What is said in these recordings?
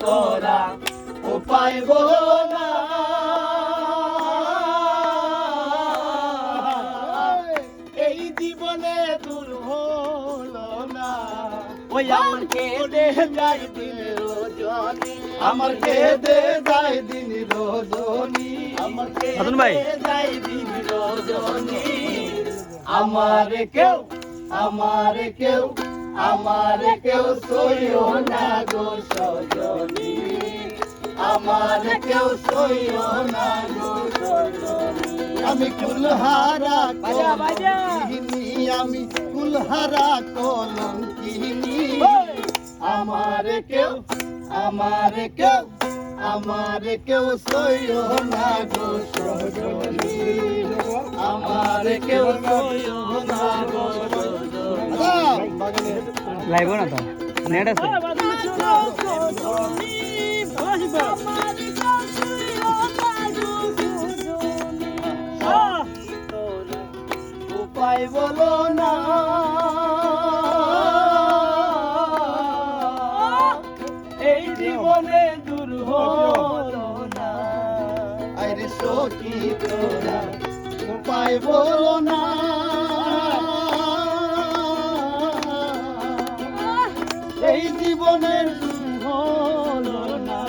তোরা উপায় বলো না। এই জীবনে দূর হলো না। ওই আমার দিন রজনী। আমার যায় দিন রজনী। আমার ভাই। কেঁদে দিন রজনী। আমার কেউ আমার কেউ আমার কেউ সইও না গো সজনী। আমার কেউ সইও না গো সজনী। আমি কুলহারা কলঙ্কিনী আমি কুলহারা কলঙ্কিনী। আমার কেউ আমার কেউ আমার কেউ সইও না গো সজনী। আমার কেউ সইও লাইভ না তো? নেট আছে? উপায় বলো না। এই জীবনে দূর হলো না। আরে সখী তোরা উপায় বলো না। এই জীবনের হলো না।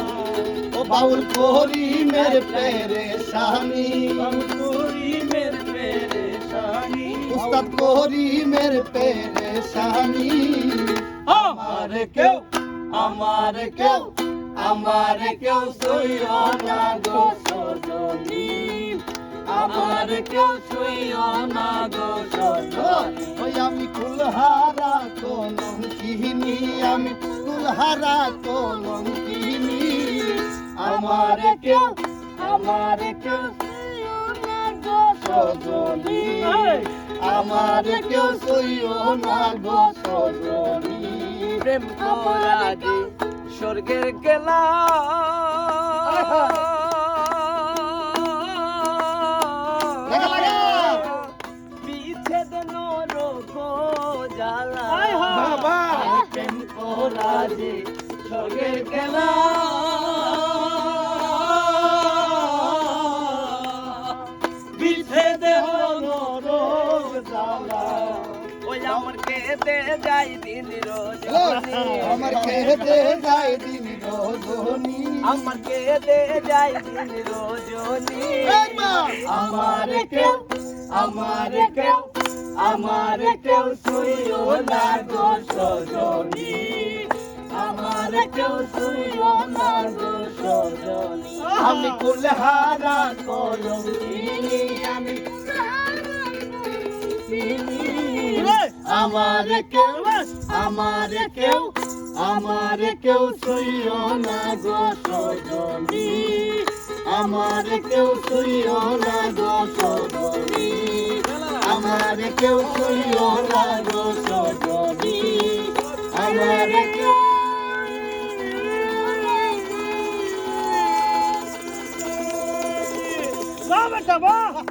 ও বাউল করি মেরে পেরে স্বামী করি মেরে পেরে স্বামী উস্তাদ করি মেরে পেরে স্বামী আমার কেউ আমার কেউ আমার কেউ সইও না গো সজনী। আমার কেউ সইও না গো সজনী। আমি কুলহারা কলঙ্কিনি। কিনি আমার কেউ আমার কেউ সজনী। আমার কেউ সইও না গো সজনী। প্রেম করা স্বর্গের গেলা। যে স্বর্গের গেলা বিচ্ছেদ হলো রোগ জ্বালা ওই আমার কেঁদে যাই দিন রোজ আমার খেতে যায় দিন রজনী আমার কেঁদে যাই দিন রজনী আমার কেউ আমার কেউ আমার কেউ শুইও না গো সজনী। কেউ শুইও না আমি কুলহারা কলম আমি আমার কেউ আমার কেউ আমার কেউ শুইও না গো সজনী। আমার কেউ শুইও না গো সজনী। আমার কেউ শুইও না গো সজনী। আমার কেউ Basta.